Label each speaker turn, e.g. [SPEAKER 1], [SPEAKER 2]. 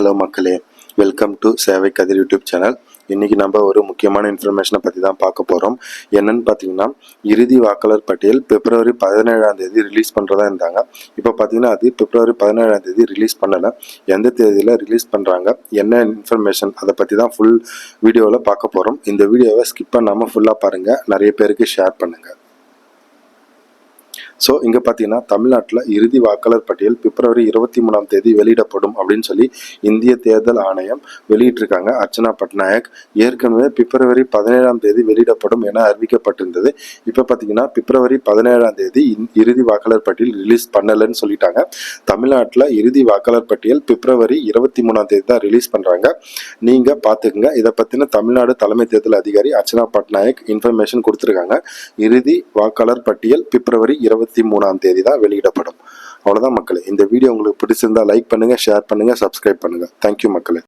[SPEAKER 1] Hello மக்களே welcome to சேவை கதிர் YouTube channel. இன்றைக்கி நம்ம ஒரு முக்கியமான இன்ஃபர்மேஷனை பற்றி தான் பார்க்க போகிறோம் என்னன்னு பார்த்தீங்கன்னா இறுதி வாக்காளர் பட்டியல் பிப்ரவரி பதினேழாம் தேதி ரிலீஸ் பண்ணுறதா இருந்தாங்க. இப்போ பார்த்தீங்கன்னா அது பிப்ரவரி பதினேழாம் தேதி ரிலீஸ் பண்ணலை. எந்த தேதியில் ரிலீஸ் பண்ணுறாங்க என்ன இன்ஃபர்மேஷன் அதை பற்றி தான் ஃபுல் வீடியோவில் பார்க்க போகிறோம் இந்த வீடியோவை ஸ்கிப் பண்ணாமல் ஃபுல்லாக பாருங்கள் நிறைய பேருக்கு ஷேர் பண்ணுங்கள் ஸோ இங்கே பார்த்தீங்கன்னா தமிழ்நாட்டில் இறுதி வாக்காளர் பட்டியல் பிப்ரவரி இருபத்தி மூணாம் தேதி வெளியிடப்படும் அப்படின்னு சொல்லி இந்திய தேர்தல் ஆணையம் வெளியிட்டிருக்காங்க. அர்ச்சனா பட்நாயக் ஏற்கனவே பிப்ரவரி பதினேழாம் தேதி வெளியிடப்படும் என அறிவிக்கப்பட்டிருந்தது. இப்போ பார்த்தீங்கன்னா பிப்ரவரி பதினேழாம் தேதி இந்- இறுதி வாக்காளர் பட்டியல் ரிலீஸ் பண்ணலைன்னு சொல்லிட்டாங்க. தமிழ்நாட்டில் இறுதி வாக்காளர் பட்டியல் பிப்ரவரி இருபத்தி மூணாம் தேதி தான் ரிலீஸ் பண்ணுறாங்க நீங்கள் பார்த்துக்குங்க இதை பற்றின தமிழ்நாடு தலைமை தேர்தல் அதிகாரி அர்ச்சனா பட்நாயக் இன்ஃபர்மேஷன் கொடுத்துருக்காங்க. இறுதி வாக்காளர் பட்டியல் பிப்ரவரி இருபத்தி மூணாம் தேதி தான் வெளியிடப்படும். அவ்வளோதான் மக்களே. இந்த வீடியோ உங்களுக்கு பிடிச்சிருந்தா லைக் பண்ணுங்கள் ஷேர் பண்ணுங்கள் சப்ஸ்கிரைப் பண்ணுங்கள் தேங்க்யூ மக்களே.